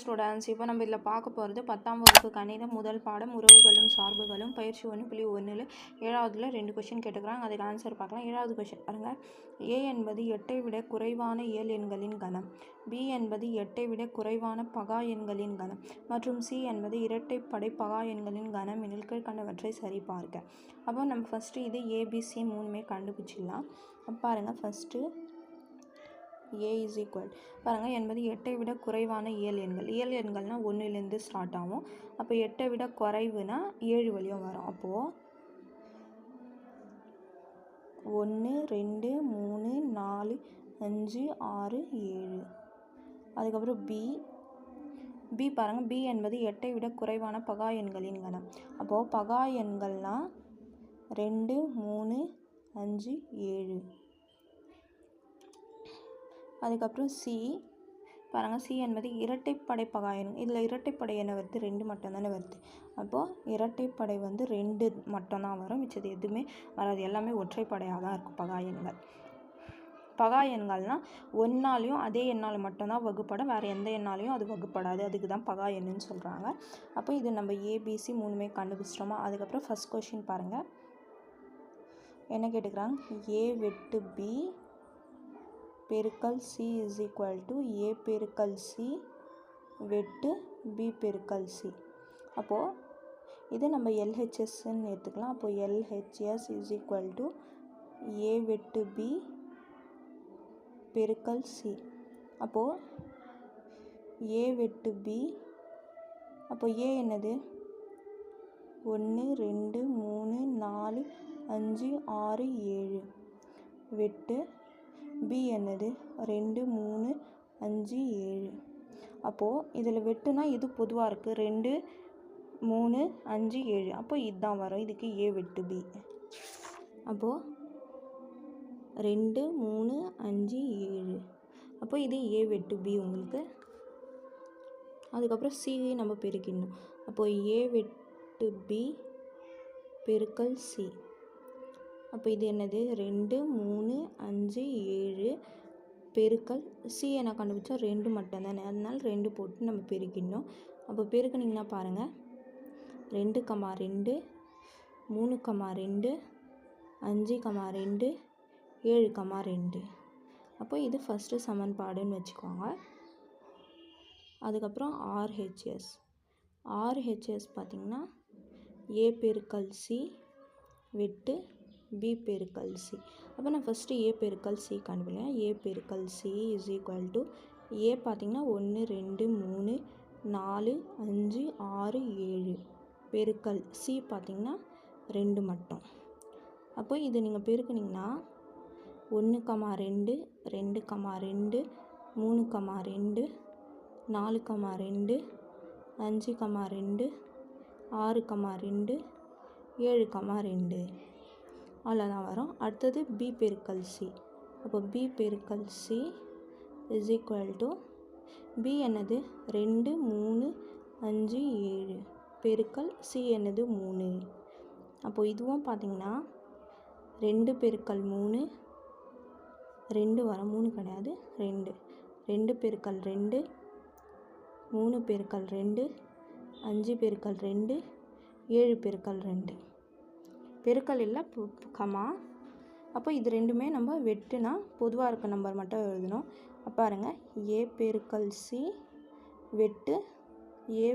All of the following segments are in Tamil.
ஸ்டூடெண்ட்ஸ் இப்போ நம்ம இதில் பார்க்க போகிறது பத்தாம் வகுப்பு கணிதம் முதல் பாடம் உறவுகளும் சார்புகளும் பயிற்சி ஒன்று புள்ளி ஒன்றில் ஏழாவதுல ரெண்டு கொஷின் கேட்டுக்கிறாங்க. அதுக்கு ஆன்சர் பார்க்கலாம். ஏழாவது கொஷின் பாருங்கள் ஏ என்பது எட்டை விட குறைவான இயல் எண்களின் கணம். பி என்பது எட்டை விட குறைவான பகா எண்களின் கணம். மற்றும் சி என்பது இரட்டைப்படை பகா எண்களின் கணம் எனில் கீழ்கண்டவற்றை சரிபார்க்க. அப்போ நம்ம ஃபஸ்ட்டு இது ஏபிசி மூணுமே கண்டுபிடிச்சிடலாம். அப்போ பாருங்கள் ஃபஸ்ட்டு ஏ இஸ் ஈக்குவல் பாருங்கள் என்பது எட்டை விட குறைவான இயல் எண்கள். இயல் எண்கள்னால் ஒன்றுலேருந்து ஸ்டார்ட் ஆகும். அப்போ எட்டை விட குறைவுனா ஏழு வழியும் வரும். அப்போது ஒன்று ரெண்டு மூணு நாலு அஞ்சு ஆறு ஏழு. அதுக்கப்புறம் பி பி பாருங்கள் பி என்பது எட்டை விட குறைவான பகா எண்களின் கணம். அப்போது பகா எண்கள்னால் ரெண்டு மூணு அஞ்சு ஏழு. அதுக்கப்புறம் சி பாருங்கள் சி என்பது இரட்டைப்படை பகாயன் இதில் இரட்டைப்படை என்ன வருது ரெண்டு மட்டும் தானே வருது. அப்போது இரட்டைப்படை வந்து ரெண்டு மட்டும்தான் வரும். மிச்சது எதுவுமே வராது. எல்லாமே ஒற்றைப்படையாக தான் இருக்கும் பகாயன்கள் பகா எண்கள்னால் ஒன்றாலையும் அதே எண்ணால் மட்டும்தான் வகுப்படும். வேறு எந்த எண்ணாலையும் அது வகுப்படாது. அதுக்கு தான் பகா எண்ணுன்னு சொல்கிறாங்க அப்போ இது நம்ம ஏபிசி மூணுமே கண்டுபிடிச்சிட்டோமா? அதுக்கப்புறம் ஃபஸ்ட் கொஷின் பாருங்கள் என்ன கேட்டுக்கிறாங்க? ஏ வெட்டு பி பெருக்கல் C is equal to A பெருக்கல் சி வெட்டு பி பெருக்கல் சி அப்போது இது நம்ம எல்ஹெச்எஸ்ன்னு எடுத்துக்கலாம். அப்போது LHS is equal to A வெட்டு பி பெருக்கல் சி அப்போது ஏ வெட்டு பி அப்போ ஏ என்னது? ஒன்று ரெண்டு மூணு நாலு அஞ்சு ஆறு ஏழு. வெட்டு பி என்னது? ரெண்டு மூணு அஞ்சு ஏழு. அப்போது இதில் வெட்டுனா இது பொதுவாக இருக்குது ரெண்டு மூணு அஞ்சு ஏழு. அப்போ இதுதான் வரும். இதுக்கு ஏ வெட்டு பி. அப்போது ரெண்டு மூணு அஞ்சு ஏழு. அப்போ இது ஏ வெட்டு பி உங்களுக்கு. அதுக்கப்புறம் சி நம்ம பெருக்கிடணும். அப்போது ஏ வெட்டு பி பெருக்கல் சி. அப்போ இது என்னது? ரெண்டு மூணு அஞ்சு ஏழு பெருக்கல். சி என கண்டுபிடிச்சா ரெண்டு மட்டும் தானே அதனால ரெண்டு போட்டு நம்ம பெருக்கிடணும். அப்போ பெருக்கினீங்கன்னா பாருங்கள் ரெண்டு கமா ரெண்டு மூணு கமா ரெண்டு அஞ்சு கமா ரெண்டு ஏழு கமா ரெண்டு. அப்போ இது ஃபஸ்ட்டு சமன்பாடுன்னு வச்சுக்கோங்க. அதுக்கப்புறம் ஆர்ஹெச்எஸ் ஆர்ஹெச்எஸ் பார்த்திங்கன்னா ஏ பெருக்கல் சி வெட்டு பி பெருக்கல் சி அப்போ நான் ஃபஸ்ட்டு ஏ பெருக்கல் சி காண்பிடுறேன் ஏ பெருக்கல் C is equal to A பார்த்திங்கன்னா ஒன்று ரெண்டு மூணு நாலு அஞ்சு ஆறு ஏழு. பெருக்கல் சி பார்த்திங்கன்னா ரெண்டு மட்டும். அப்போ இது நீங்கள் பெருக்குனிங்கன்னா ஒன்று கமா ரெண்டு ரெண்டு கமா ரெண்டு மூணு கமா ரெண்டு நாலு கமா ரெண்டு அஞ்சு கமா ரெண்டு ஆறு கமா ரெண்டு ஏழு கமா ரெண்டு. அவ்வளோதான் வரும். அடுத்தது பி பெருக்கல் சி அப்போ பி பெருக்கல் C is equal to B என்னது? ரெண்டு மூணு அஞ்சு ஏழு. பெருக்கல் சி என்னது? மூணு. அப்போ இதுவும் பார்த்திங்கன்னா ரெண்டு பெருக்கல் மூணு ரெண்டு வர மூணு கிடையாது ரெண்டு. ரெண்டு பெருக்கல் ரெண்டு மூணு பெருக்கல் ரெண்டு அஞ்சு பெருக்கல் ரெண்டு ஏழு பெருக்கல் ரெண்டு. பெருக்கல் இல்லை கமா. அப்போ இது ரெண்டுமே நம்ம வெட்டுனா பொதுவாக இருக்க நம்பர் மட்டும் எழுதணும். அப்போ பாருங்க ஏ பெருக்கல் சி வெட்டு ஏ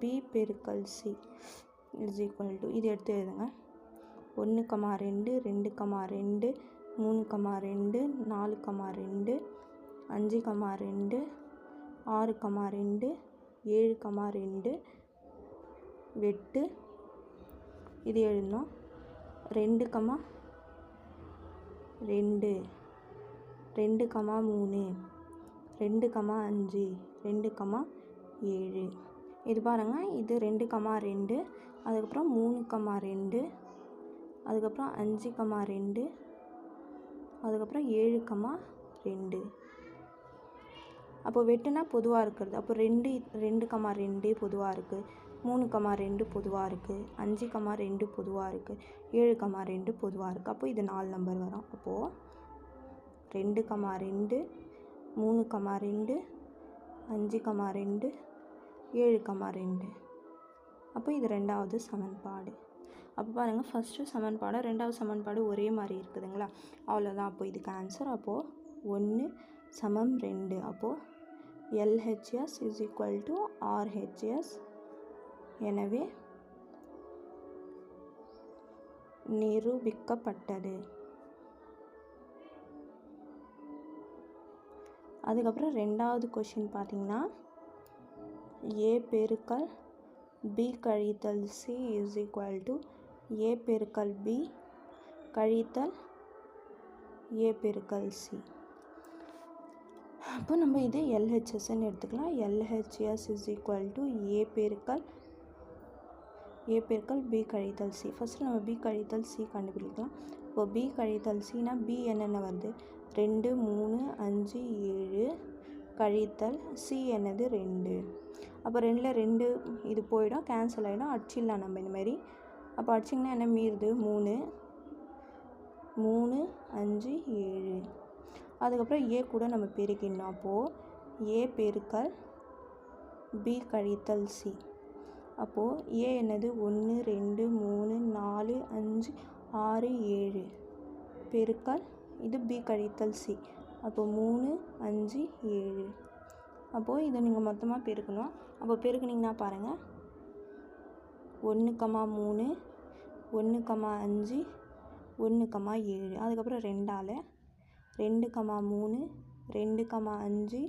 பி பெருக்கல் சி இஸ் ஈக்குவல் டு இது எடுத்து எழுதுங்க. ஒன்று கமா ரெண்டு ரெண்டு கமா ரெண்டு மூணு கமா ரெண்டு நாலு கமா ரெண்டு அஞ்சு கமா ரெண்டு ஆறு கமா ரெண்டு ஏழு கமா ரெண்டு வெட்டு இது எழுதணும் ரெண்டு கமா ரெண்டு. ரெண்டு கமா மூணு. ரெண்டு கமா அஞ்சு. ரெண்டு கமா ஏழு. இது பாருங்கள் இது ரெண்டு கமா ரெண்டு. அதுக்கப்புறம் மூணு கமா ரெண்டு. அதுக்கப்புறம் அஞ்சு கமா ரெண்டு. அதுக்கப்புறம் ஏழு கமா ரெண்டு. அப்போ வெட்டுனா பொதுவாக இருக்கிறது. அப்போ ரெண்டு ரெண்டு கமா ரெண்டு பொதுவாக இருக்குது மூணு கமா ரெண்டு பொதுவாக இருக்குது அஞ்சு கமா ரெண்டு பொதுவாக இருக்குது ஏழு கமா ரெண்டு பொதுவாக இருக்குது அப்போ இது நாலு நம்பர் வரும். அப்போது ரெண்டு கமா ரெண்டு மூணு கமா ரெண்டு அஞ்சு கமா ரெண்டு ஏழு கமா ரெண்டு. அப்போ இது ரெண்டாவது சமன்பாடு. அப்போ பாருங்கள் ஃபஸ்ட்டு சமன்பாடு ரெண்டாவது சமன்பாடு ஒரே மாதிரி இருக்குதுங்களா? அவ்வளோதான் அப்போ இதுக்கு ஆன்சர் அப்போது ஒன்று சமம் ரெண்டு. அப்போது LHS is equal to RHS எனவே நிரூபிக்கப்பட்டது. அதுக்கப்புறம் ரெண்டாவது கொஷின் பார்த்தீங்கன்னா ஏ பெருக்கல் பி கழித்தல் C is equal to A பெருக்கல் பி கழித்தல் ஏ பெருக்கல் சி அப்போ நம்ம இது எல்ஹெச்எஸ்ன்னு எடுத்துக்கலாம். LHS is equal to A பெருக்கல் ஏ பெருக்கல் பி கழித்தல் சி. ஃபஸ்ட்டு நம்ம பி கழித்தல் சி கண்டுபிடிக்கலாம். இப்போ பி கழித்தல் சினா பி என்னென்ன வருது? ரெண்டு மூணு அஞ்சு ஏழு கழித்தல் சி என்னது? ரெண்டு. அப்போ ரெண்டில் ரெண்டு இது போயிடும் கேன்சல் ஆகிடும் அடிச்சிடலாம் நம்ம இந்த மாதிரி அப்போ அடிச்சிங்கன்னா என்ன மீறுது? மூணு மூணு அஞ்சு ஏழு. அதுக்கப்புறம் ஏ கூட நம்ம பெருக்கிடணும். அப்போது ஏ பெருக்கல் பி கழித்தல் சி அப்போது ஏ என்னது? ஒன்று ரெண்டு மூணு நாலு அஞ்சு ஆறு ஏழு. பெருக்கல் இது பி கழித்தல் சி அப்போ மூணு அஞ்சு ஏழு. அப்போது இதை நீங்கள் மொத்தமாக பெருக்கணும். அப்போ பெருக்குனிங்கன்னா பாருங்கள் ஒன்று கமா மூணு ஒன்று கமா அஞ்சு ஒன்று கமா ஏழு. அதுக்கப்புறம் ரெண்டால். ரெண்டு கமா மூணு ரெண்டு கமா அஞ்சு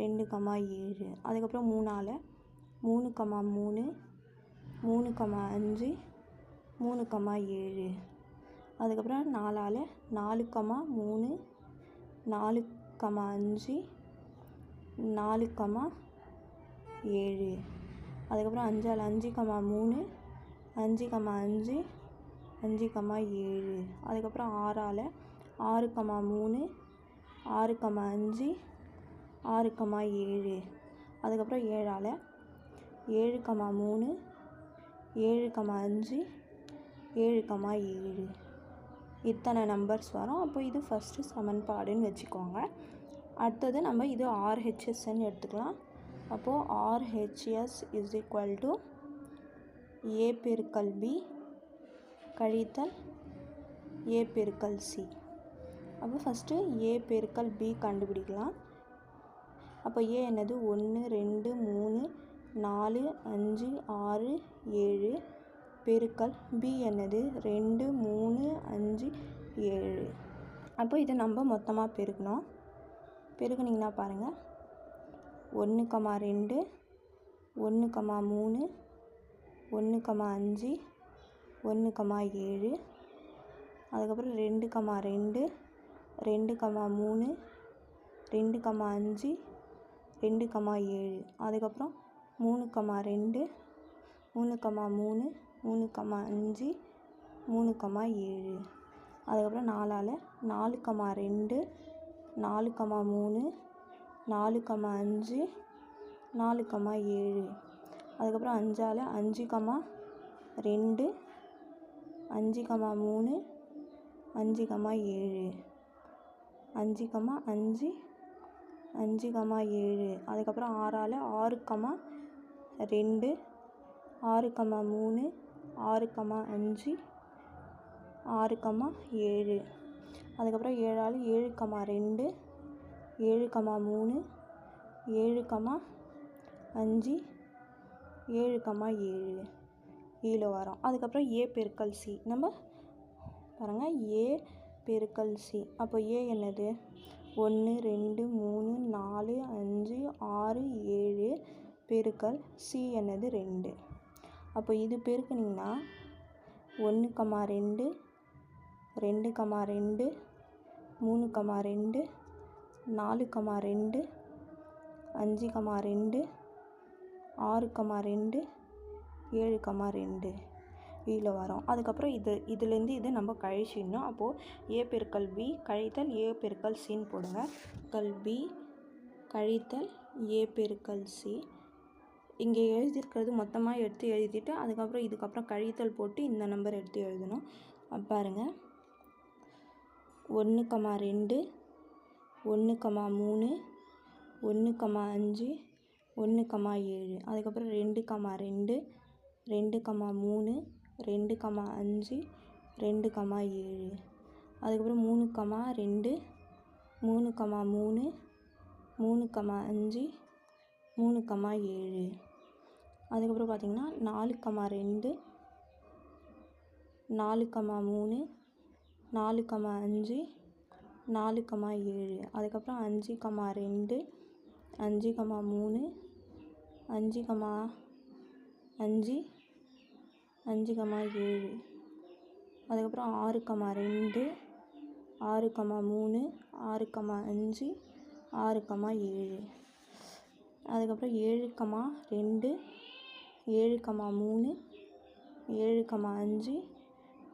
ரெண்டு கமா ஏழு. அதுக்கப்புறம் மூணால். மூணு கமா மூணு மூணு கமா அஞ்சு மூணு கமா ஏழு. அதுக்கப்புறம் நாலால் நாலு கமா மூணு நாலு கமா அஞ்சு நாலு கமா ஏழு. அதுக்கப்புறம் அஞ்சால் அஞ்சு கமா மூணு அஞ்சு கமா அஞ்சு அஞ்சு கமா ஏழு. அதுக்கப்புறம் ஆறால் ஆறு கமா மூணு ஆறு கமா அஞ்சு ஆறு கமா ஏழு. அதுக்கப்புறம் ஏழால் ஏழு கமா மூணு ஏழு கமா அஞ்சு ஏழு கமா ஏழு. இத்தனை நம்பர்ஸ் வரும். அப்போ இது ஃபஸ்ட்டு சமன்பாடுன்னு வச்சுக்கோங்க. அடுத்தது நம்ம இது ஆர்ஹெச்எஸ்ன்னு எடுத்துக்கலாம். அப்போது RHS is equal to A பெருக்கல் பி கழித்தல் ஏ பெருக்கல் சி அப்போ ஃபஸ்ட்டு ஏ பெருக்கல் பி கண்டுபிடிக்கலாம். அப்போ ஏ என்னது? ஒன்று ரெண்டு மூணு நாலு அஞ்சு ஆறு ஏழு பெருக்கல் பி என்னது? ரெண்டு மூணு அஞ்சு ஏழு. அப்போ இதை நம்ம மொத்தமாக பெருக்கணும். பெருக்குனிங்கன்னா பாருங்கள் ஒன்று கமா ரெண்டு ஒன்று கமா மூணு ஒன்று கமா அஞ்சு ஒன்று கமா ஏழு அதுக்கப்புறம் ரெண்டு கமா ரெண்டு ரெண்டு கமா மூணு ரெண்டு கமா அஞ்சு ரெண்டு கமா ஏழு. அதுக்கப்புறம் மூணு கமா ரெண்டு மூணு கமா மூணு மூணு கமா அஞ்சு மூணு கமா ஏழு. அதுக்கப்புறம் நாலால் நாலு கமா ரெண்டு நாலு கமா மூணு நாலு கமா அஞ்சு நாலு கமா ஏழு. அதுக்கப்புறம் அஞ்சால் அஞ்சு கமா ரெண்டு அஞ்சு கமா மூணு அஞ்சு கமா ஏழு. அஞ்சு கமா அஞ்சு அஞ்சு கமா ஏழு. அதுக்கப்புறம் ஆறால் ஆறு கமா ரெண்டு ஆறு கமா மூணு ஆறு கமா அஞ்சு ஆறு கமா ஏழு. அதுக்கப்புறம் ஏழால் ஏழு கமா ரெண்டு ஏழு கமா மூணு ஏழு கமா அஞ்சு ஏழு கமா ஏழு. ஏழு வரும். அதுக்கப்புறம் ஏ பெருக்கல் சி. நம்ம பாருங்கள் ஏ பெருக்கல் சி. அப்போ ஏ என்னது? ஒன்று ரெண்டு மூணு நாலு அஞ்சு ஆறு ஏழு பெருக்கல் சி என்னது ரெண்டு. அப்போ இது பெருக்குனிங்கன்னா ஒன்று கமா ரெண்டு ரெண்டு கமா ரெண்டு மூணு கமா ரெண்டு நாலு கமா ரெண்டு அஞ்சு கமா ரெண்டு ஆறு கமா ரெண்டு ஏழு கமா ரெண்டு. இதில் வரும். அதுக்கப்புறம் இது இதுலேருந்து இது நம்ம கழிச்சிடணும். அப்போது ஏ பெருக்கல் பி கழித்தல் ஏ பெருக்கல் சின்னு போடுங்க. கல் பி கழித்தல் ஏ பெருக்கல் சி இங்கே எழுதியிருக்கிறது மொத்தமாக எடுத்து எழுதிட்டு அதுக்கப்புறம் இதுக்கப்புறம் கழித்தல் போட்டு இந்த நம்பர் எடுத்து எழுதணும். பாருங்கள் ஒன்று கமா ரெண்டு ஒன்று கமா மூணு ஒன்று கமா அஞ்சு ஒன்று கமா ஏழு. அதுக்கப்புறம் ரெண்டு கமா ரெண்டு ரெண்டு கமா மூணு ரெண்டு கமா அஞ்சு ரெண்டு கமா ஏழு. அதுக்கப்புறம் மூணு கமா ரெண்டு மூணு கமா மூணு மூணு கமா அஞ்சு மூணு கமா ஏழு. அதுக்கப்புறம் பார்த்திங்கன்னா நாலு கமா ரெண்டு நாலு கமா மூணு நாலு கமா அஞ்சு நாலு கமா ஏழு. அதுக்கப்புறம் அஞ்சு கமா ரெண்டு அஞ்சு கமா மூணு அஞ்சு கமா அஞ்சு அஞ்சு கமா ஏழு. அதுக்கப்புறம் ஆறு கமா ரெண்டு ஆறு கமா மூணு ஆறு கமா அஞ்சு ஆறு கமா ஏழு. அதுக்கப்புறம் ஏழு கமா ரெண்டு ஏழு கமா மூணு ஏழு கமா அஞ்சு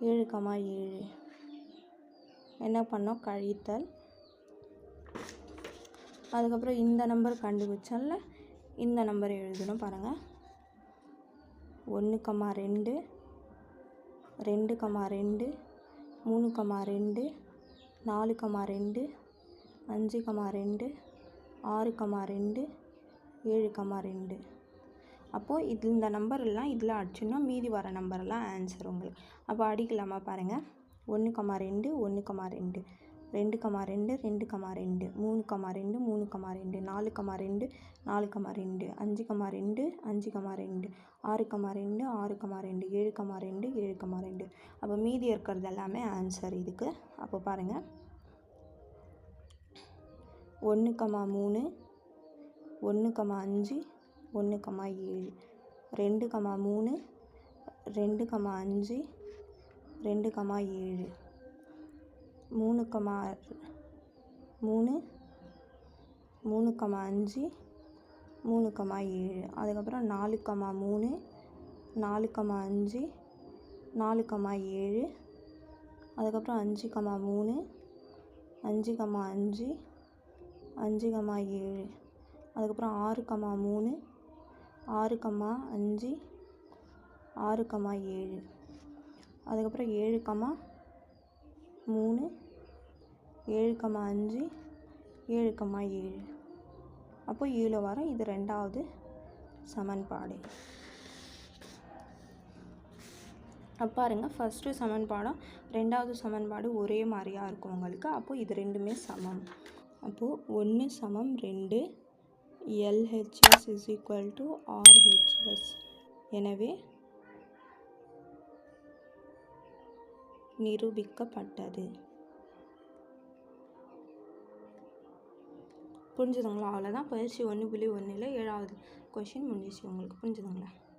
ஏழு கமா ஏழு. என்ன பண்ணோம்? கழித்தல். அதுக்கப்புறம் இந்த நம்பர் கண்டுபிடிச்சல இந்த நம்பர் எழுதணும் பாருங்கள் ஒன்று கமா ரெண்டு ரெண்டு கமா ரெண்டு மூணு கமா ரெண்டு நாலு கமா ரெண்டு அஞ்சு கமா ரெண்டு ஆறு கமா ரெண்டு ஏழு கமா ரெண்டு. அப்போது இது இந்த நம்பர்லாம் இதில் அடிச்சோன்னா மீதி வர நம்பர்லாம் ஆன்சர் உங்களுக்கு. அப்போ அடிக்கலாமா பாருங்கள் ஒன்று கமா ரெண்டு ஒன்று கமா ரெண்டு. ரெண்டு கமா ரெண்டு ரெண்டு கமா ரெண்டு. மூணு கமா ரெண்டு மூணு கமா ரெண்டு. நாலு கமா ரெண்டு நாலு கமா ரெண்டு. அஞ்சு கமா ரெண்டு அஞ்சு கமா ரெண்டு. ஆறு கமா ரெண்டு ஆறு கமா ரெண்டு. ஏழு கமா ரெண்டு ஏழு கமா ரெண்டு. அப்போ மீதி இருக்கிறது எல்லாமே ஆன்சர் இதுக்கு. அப்போ பாருங்கள் ஒன்று கமா மூணு ஒன்று கமா அஞ்சு ஒன்று கமா ஏழு ரெண்டு கமா மூணு ரெண்டு கமா அஞ்சு ரெண்டு கமா ஏழு மூணு கமா மூணு மூணு கமா அஞ்சு மூணு கமா ஏழு அதுக்கப்புறம் நாலு கமா மூணு நாலு கமா அஞ்சு நாலு கமா ஏழு அதுக்கப்புறம் அஞ்சு கமா மூணு அஞ்சு கமா அஞ்சு அஞ்சு கமா ஏழு. அதுக்கப்புறம் ஆறு கமா மூணு ஆறு கமா அஞ்சு ஆறு கமா ஏழு. அதுக்கப்புறம் ஏழு கமா மூணு ஏழு கமா அஞ்சு ஏழு கமா ஏழு. அப்போ ஏழு வாரம் இது ரெண்டாவது சமன்பாடு. அப்போ பாருங்கள் ஃபஸ்ட்டு சமன்பாடும் ரெண்டாவது சமன்பாடு ஒரே மாதிரியாக இருக்கும் உங்களுக்கு. அப்போது இது ரெண்டுமே சமம். அப்போது ஒன்று சமம் ரெண்டு LHS is equal to RHS எனவே நிரூபிக்கப்பட்டது. புரிஞ்சுதுங்களா? அவ்வளோதான் பயிற்சி ஒன்று புள்ளி ஒன்றில் ஏழாவது கொஷின் முடிஞ்சிச்சு. உங்களுக்கு புரிஞ்சுதுங்களா?